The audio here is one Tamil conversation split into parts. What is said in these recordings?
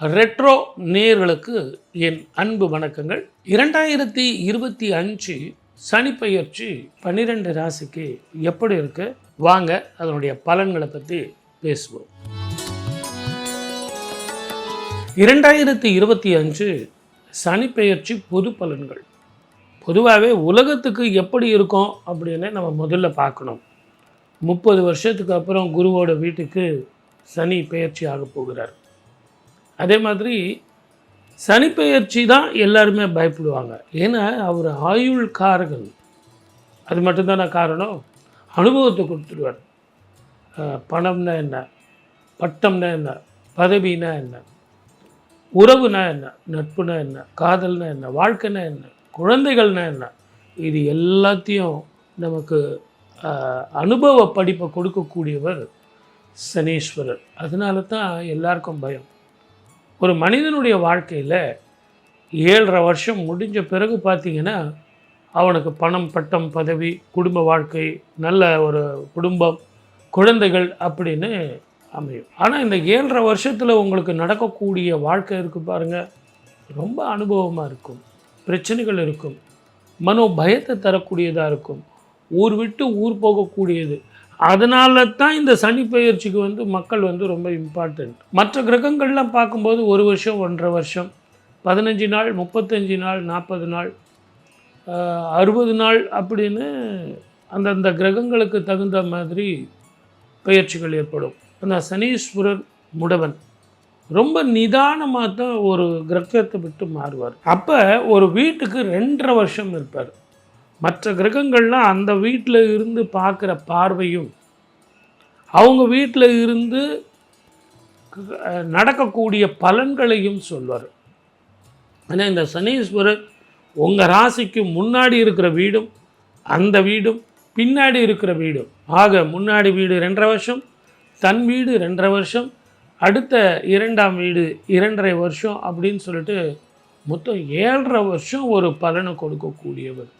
ரெட்ரோ நேர்களுக்கு என் அன்பு வணக்கங்கள். இரண்டாயிரத்தி இருபத்தி அஞ்சு சனிப்பெயர்ச்சி பன்னிரெண்டு ராசிக்கு எப்படி இருக்கு? வாங்க அதனுடைய பலன்களை பற்றி பேசுவோம். இரண்டாயிரத்தி இருபத்தி அஞ்சு சனிப்பெயர்ச்சி பொது பலன்கள். பொதுவாகவே உலகத்துக்கு எப்படி இருக்கும் அப்படின்னு நம்ம முதல்ல பார்க்கணும். முப்பது வருஷத்துக்கு அப்புறம் குருவோட வீட்டுக்கு சனி பெயர்ச்சி ஆக போகிறார். அதே மாதிரி சனிப்பெயர்ச்சி தான் எல்லாருமே பயப்படுவாங்க. ஏன்னா அவர் ஆயுள் காரகன். அது மட்டும்தானே காரணம்? அனுபவத்தை கொடுத்துருவார் பணம்னா என்ன? பட்டம்னா என்ன? பதவினா என்ன? உறவுனா என்ன? நட்புனா என்ன? காதல்னா என்ன? வாழ்க்கைனா என்ன? குழந்தைகள்னா என்ன? இது எல்லாத்தையும் நமக்கு அனுபவ படிப்பை கொடுக்கக்கூடியவர் சனீஸ்வரர். அதனால தான் எல்லாருக்கும் பயம். ஒரு மனிதனுடைய வாழ்க்கையில் ஏழரை வருஷம் முடிஞ்ச பிறகு பார்த்தீங்கன்னா அவனுக்கு பணம் பட்டம் பதவி குடும்ப வாழ்க்கை நல்ல ஒரு குடும்பம் குழந்தைகள் அப்படின்னு அமையும். ஆனால் இந்த ஏழரை வருஷத்தில் உங்களுக்கு நடக்கக்கூடிய வாழ்க்கை இருக்குது பாருங்கள் ரொம்ப அனுபவமாக இருக்கும். பிரச்சனைகள் இருக்கும். மனோ பயத்தை தரக்கூடியதாக இருக்கும். ஊர் விட்டு ஊர் போகக்கூடியது. அதனால தான் இந்த சனி பயிற்சிக்கு வந்து மக்கள் வந்து ரொம்ப இம்பார்ட்டண்ட் மற்ற கிரகங்கள்லாம் பார்க்கும்போது ஒரு வருஷம் ஒன்றரை வருஷம் பதினஞ்சு நாள் முப்பத்தஞ்சு நாள் நாற்பது நாள் அறுபது நாள் அப்படின்னு அந்தந்த கிரகங்களுக்கு தகுந்த மாதிரி பயிற்சிகள் ஏற்படும். அந்த சனீஸ்வரர் முடவன் ரொம்ப நிதானமாக தான் ஒரு கிரகத்தை விட்டு மாறுவார். அப்போ ஒரு வீட்டுக்கு ரெண்டரை வருஷம் இருப்பார். மற்ற கிரகங்கள்லாம் அந்த வீட்டில் இருந்து பார்க்குற பார்வையும் அவங்க வீட்டில் இருந்து நடக்கக்கூடிய பலன்களையும் சொல்வார். ஆனால் இந்த சனீஸ்வரர் உங்கள் ராசிக்கு முன்னாடி இருக்கிற வீடும் அந்த வீடும் பின்னாடி இருக்கிற வீடும். ஆக முன்னாடி வீடு ரெண்டரை வருஷம் தன் வீடு ரெண்டரை வருஷம் அடுத்த இரண்டாம் வீடு இரண்டரை வருஷம் அப்படின்னு சொல்லிட்டு மொத்தம் ஏழரை வருஷம் ஒரு பலனை கொடுக்கக்கூடியவர்.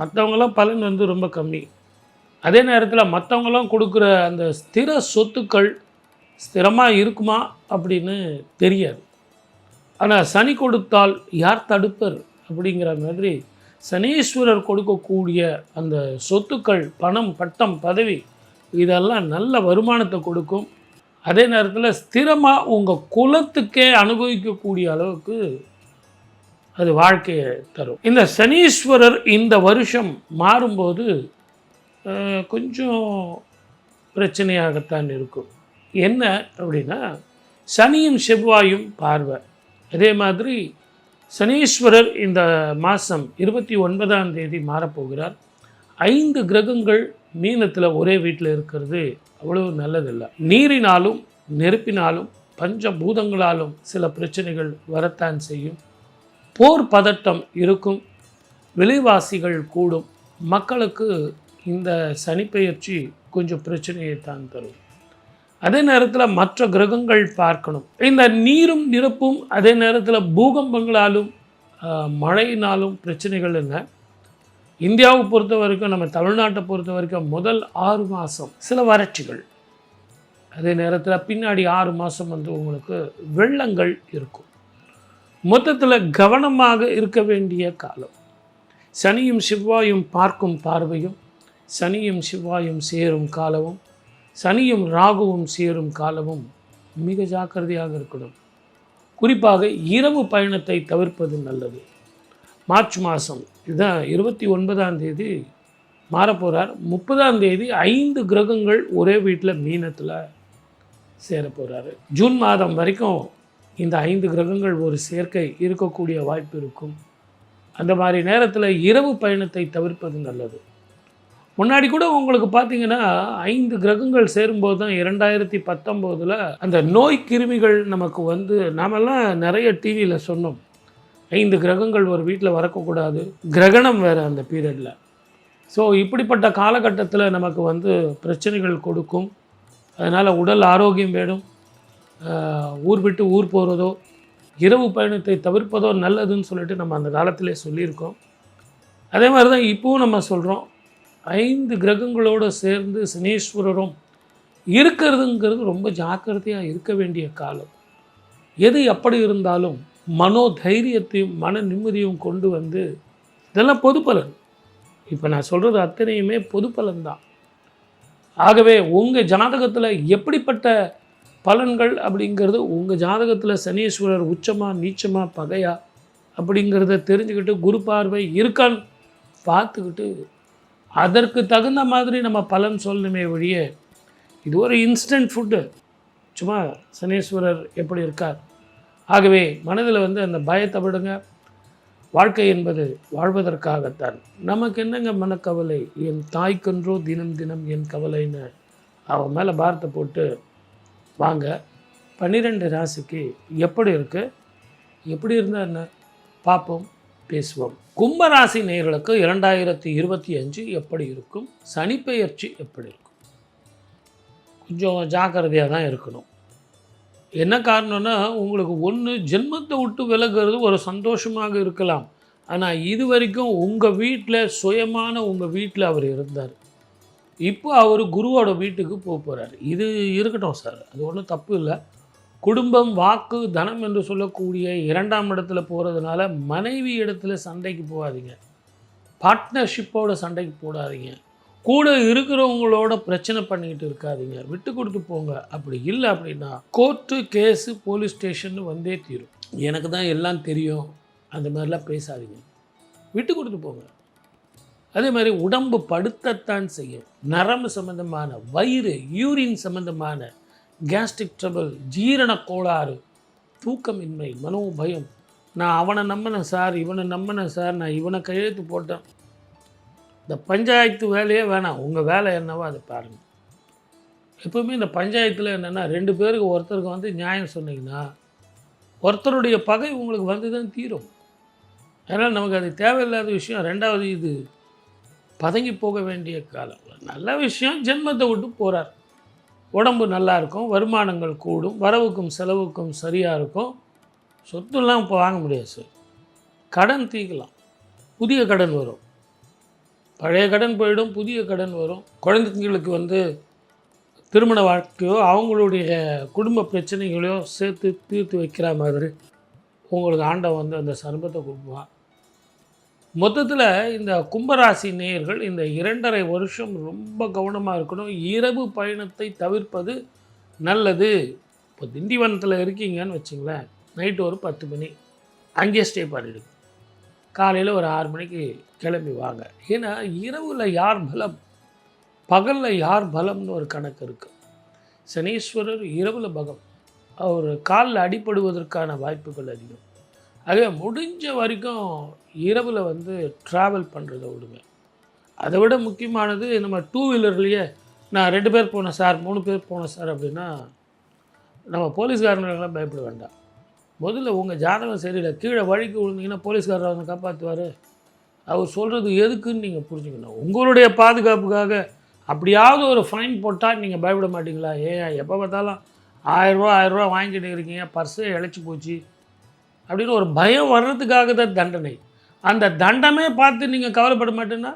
மற்றவங்களாம் பலன் வந்து ரொம்ப கம்மி. அதே நேரத்தில் மற்றவங்களாம் கொடுக்குற அந்த ஸ்திர சொத்துக்கள் ஸ்திரமாக இருக்குமா அப்படின்னு தெரியாது. ஆனால் சனி கொடுத்தால் யார் தடுப்பர் அப்படிங்கிற மாதிரி சனீஸ்வரர் கொடுக்கக்கூடிய அந்த சொத்துக்கள் பணம் பட்டம் பதவி இதெல்லாம் நல்ல வருமானத்தை கொடுக்கும். அதே நேரத்தில் ஸ்திரமாக உங்கள் குலத்துக்கே அனுபவிக்கக்கூடிய அளவுக்கு அது வாழ்க்கையை தரும். இந்த சனீஸ்வரர் இந்த வருஷம் மாறும்போது கொஞ்சம் பிரச்சனையாகத்தான் இருக்கும். என்ன அப்படின்னா சனியும் செவ்வாயும் பார்வை. அதே மாதிரி சனீஸ்வரர் இந்த மாதம் இருபத்தி ஒன்பதாம் தேதி மாறப்போகிறார். ஐந்து கிரகங்கள் மீனத்தில் ஒரே வீட்டில் இருக்கிறது அவ்வளவு நல்லதில்லை. நீரினாலும் நெருப்பினாலும் பஞ்ச பூதங்களாலும் சில பிரச்சனைகள் வரத்தான் செய்யும். போர் பதட்டம் இருக்கும். விலைவாசிகள் கூடும். மக்களுக்கு இந்த சனிப்பெயர்ச்சி கொஞ்சம் பிரச்சனையை தான் தரும். அதே நேரத்தில் மற்ற கிரகங்கள் பார்க்கணும். இந்த நீரும் நிரப்பும் அதே நேரத்தில் பூகம்பங்களாலும் மழையினாலும் பிரச்சனைகள் என்ன? இந்தியாவை பொறுத்த வரைக்கும் நம்ம தமிழ்நாட்டை பொறுத்த வரைக்கும் முதல் ஆறு மாதம் சில வறட்சிகள். அதே நேரத்தில் பின்னாடி ஆறு மாதம் வந்து உங்களுக்கு வெள்ளங்கள் இருக்கும். மொத்தத்தில் கவனமாக இருக்க வேண்டிய காலம். சனியும் செவ்வாயும் பார்க்கும் பார்வையும் சனியும் செவ்வாயும் சேரும் காலமும் சனியும் ராகுவும் சேரும் காலமும் மிக ஜாக்கிரதையாக இருக்கணும். குறிப்பாக இரவு பயணத்தை தவிர்ப்பது நல்லது. மார்ச் மாதம் இதுதான் இருபத்தி ஒன்பதாம் தேதி மாறப்போகிறார் முப்பதாம் தேதி ஐந்து கிரகங்கள் ஒரே வீட்டில் மீனத்தில் சேர போகிறாரு ஜூன் மாதம் வரைக்கும் இந்த ஐந்து கிரகங்கள் ஒரு சேர்க்கை இருக்கக்கூடிய வாய்ப்பு இருக்கும். அந்த மாதிரி நேரத்தில் இரவு பயணத்தை தவிர்ப்பது நல்லது. முன்னாடி கூட உங்களுக்கு பார்த்தீங்கன்னா ஐந்து கிரகங்கள் சேரும்போது தான் இரண்டாயிரத்தி பத்தொம்போதில் அந்த நோய் கிருமிகள் நமக்கு வந்து நாமெல்லாம் நிறைய டிவியில் சொன்னோம். ஐந்து கிரகங்கள் ஒரு வீட்டில் வரக்கூடாது. கிரகணம் வேறு அந்த பீரியடில் ஸோ இப்படிப்பட்ட காலகட்டத்தில் நமக்கு வந்து பிரச்சனைகள் கொடுக்கும். அதனால் உடல் ஆரோக்கியம் வேணும். ஊர் விட்டு ஊர் போகிறதோ இரவு பயணத்தை தவிர்ப்பதோ நல்லதுன்னு சொல்லிட்டு நம்ம அந்த காலத்திலே சொல்லியிருக்கோம். அதே மாதிரி தான் இப்போவும் நம்ம சொல்கிறோம் ஐந்து கிரகங்களோடு சேர்ந்து சனீஸ்வரரும் இருக்கிறதுங்கிறது ரொம்ப ஜாக்கிரதையாக இருக்க வேண்டிய காலம். எது எப்படி இருந்தாலும் மனோ தைரியத்தையும் மன நிம்மதியும் கொண்டு வந்து இதெல்லாம் பொது பலன். இப்போ நான் சொல்கிறது அத்தனையுமே பொது பலன் தான் ஆகவே உங்கள் ஜாதகத்தில் எப்படிப்பட்ட பலன்கள் அப்படிங்கிறது உங்கள் ஜாதகத்தில் சனீஸ்வரர் உச்சமாக நீச்சமாக பகையா அப்படிங்கிறத தெரிஞ்சுக்கிட்டு குரு பார்வை இருக்கான்னு பார்த்துக்கிட்டு அதற்கு தகுந்த மாதிரி நம்ம பலன் சொல்லணுமே ஒழிய இது ஒரு இன்ஸ்டன்ட் ஃபுட்டு சும்மா சனீஸ்வரர் எப்படி இருக்கார்? ஆகவே மனதில் வந்து அந்த பயத்தை விடுங்க. வாழ்க்கை என்பது வாழ்வதற்காகத்தான். நமக்கு என்னங்க மனக்கவலை? என் தாய்க்கன்றோ தினம் தினம் என் கவலைன்னு அவன் மேலே பாரத்தை போட்டு வாங்க. பன்னிரெண்டு ராசிக்கு எப்படி இருக்குது எப்படி இருந்தால் என்ன? பார்ப்போம் பேசுவோம். கும்பராசி நேர்களுக்கு இரண்டாயிரத்தி இருபத்தி அஞ்சு எப்படி இருக்கும்? சனிப்பெயர்ச்சி எப்படி இருக்கும்? கொஞ்சம் ஜாக்கிரதையாக தான் இருக்கணும். என்ன காரணம்னா உங்களுக்கு ஒன்று ஜென்மத்தை விட்டு விலகிறது ஒரு சந்தோஷமாக இருக்கலாம். ஆனால் இது வரைக்கும் உங்கள் வீட்டில் சுயமான உங்கள் வீட்டில் அவர் இருந்தார். இப்போ அவர் குருவோட வீட்டுக்கு போக போகிறார் இது இருக்கட்டும் சார். அது ஒன்றும் தப்பு இல்லை. குடும்பம் வாக்கு தனம் என்று சொல்லக்கூடிய இரண்டாம் இடத்துல போகிறதுனால மனைவி இடத்துல சண்டைக்கு போகாதீங்க. பார்ட்னர்ஷிப்போட சண்டைக்கு போடாதீங்க. கூட இருக்கிறவங்களோட பிரச்சனை பண்ணிக்கிட்டு இருக்காதிங்க. விட்டு கொடுத்து போங்க. அப்படி இல்லை அப்படின்னா கோர்ட்டு கேஸு போலீஸ் ஸ்டேஷன் வந்தே தீரும். எனக்கு தான் எல்லாம் தெரியும். அந்த மாதிரிலாம் பேசாதீங்க. விட்டு கொடுத்து போங்க. அதே மாதிரி உடம்பு படுத்தத்தான் செய்யும். நரம்பு சம்பந்தமான வயிறு யூரின் சம்பந்தமான கேஸ்ட்ரிக் ட்ரபிள் ஜீரண கோளாறு தூக்கமின்மை மனோபயம். நான் அவனை நம்பினேன் சார் இவனை நம்பினேன் சார் நான் இவனை கையெழுத்து போட்டேன். இந்த பஞ்சாயத்து வேலையே வேணாம். உங்கள் வேலை என்னவோ அதை பாருங்கள் எப்பவுமே இந்த பஞ்சாயத்தில் என்னென்னா ரெண்டு பேருக்கு ஒருத்தருக்கு வந்து நியாயம் சொன்னீங்கன்னா ஒருத்தருடைய பகை உங்களுக்கு வந்து தான் தீரும். அதனால் நமக்கு அது தேவையில்லாத விஷயம். ரெண்டாவது இது பதங்கி போக வேண்டிய காலம். நல்ல விஷயம் ஜென்மத்தை விட்டு போகிறார் உடம்பு நல்லா இருக்கும் வருமானங்கள் கூடும் வரவுக்கும் செலவுக்கும் சரியாக இருக்கும். சொத்துலாம் இப்போ வாங்க முடியாது சார். கடன் தீக்கலாம். புதிய கடன் வரும். பழைய கடன் போயிடும் புதிய கடன் வரும். குழந்தைங்களுக்கு வந்து திருமண வாழ்க்கையோ அவங்களுடைய குடும்ப பிரச்சனைகளையோ சேர்த்து தீர்த்து வைக்கிற மாதிரி உங்களுக்கு ஆண்டவன் வந்து அந்த சர்பத்தை கொடுப்பான். மொத்தத்தில் இந்த கும்பராசி நேயர்கள் இந்த இரண்டரை வருஷம் ரொம்ப கவனமாக இருக்கணும். இரவு பயணத்தை தவிர்ப்பது நல்லது. இப்போ திண்டிவனத்தில் இருக்கீங்கன்னு வச்சுங்களேன் நைட்டு ஒரு பத்து மணி. அங்கேயே ஸ்டே பண்ணிடுங்க. காலையில் ஒரு ஆறு மணிக்கு கிளம்பி வாங்க. ஏன்னா இரவில் யார் பலம்? பகலில் யார் பலம்னு ஒரு கணக்கு இருக்குது சனீஸ்வரர் இரவில் பகம். அவர் காலில் அடிபடுவதற்கான வாய்ப்புகள் அதிகம். ஆகவே முடிஞ்ச வரைக்கும் இரவில் வந்து ட்ராவல் பண்ணுறத விடுமே அதை விட முக்கியமானது நம்ம டூ வீலர்லேயே நான் ரெண்டு பேர் போனேன் சார் மூணு பேர் போனேன் சார் அப்படின்னா நம்ம போலீஸ்காரங்களுக்கெல்லாம் பயப்பட வேண்டாம். முதல்ல உங்கள் ஜாதகம் சரியில்லை கீழே வழிக்கு விழுந்தீங்கன்னா போலீஸ்காரர் அவங்க காப்பாற்றுவார் அவர் சொல்கிறது எதுக்குன்னு நீங்கள் புரிஞ்சுக்கணும். உங்களுடைய பாதுகாப்புக்காக அப்படியாவது ஒரு ஃபைன் போட்டால் நீங்கள் பயப்பட மாட்டீங்களா? ஏன் எப்போ பார்த்தாலும் ஆயிரரூவா ஆயிரரூவா வாங்கிட்டு இருக்கீங்க பர்ஸே இழைச்சி போச்சு அப்படின்னு ஒரு பயம் வர்றதுக்காக தான் தண்டனை. அந்த தண்டமே பார்த்து நீங்கள் கவலைப்பட மாட்டேன்னா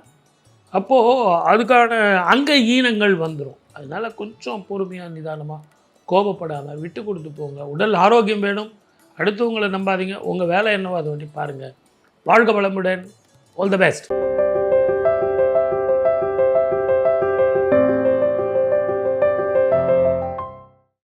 அப்போது அதுக்கான அங்க ஈனங்கள் வந்துடும் அதனால் கொஞ்சம் பொறுமையாக நிதானமாக கோபப்படாமல் விட்டு கொடுத்து போங்க. உடல் ஆரோக்கியம் வேணும். அடுத்தவங்களை நம்பாதீங்க. உங்கள் வேலை என்னவோ அதை வண்டி பாருங்கள் வாழ்க வளமுடன். All the best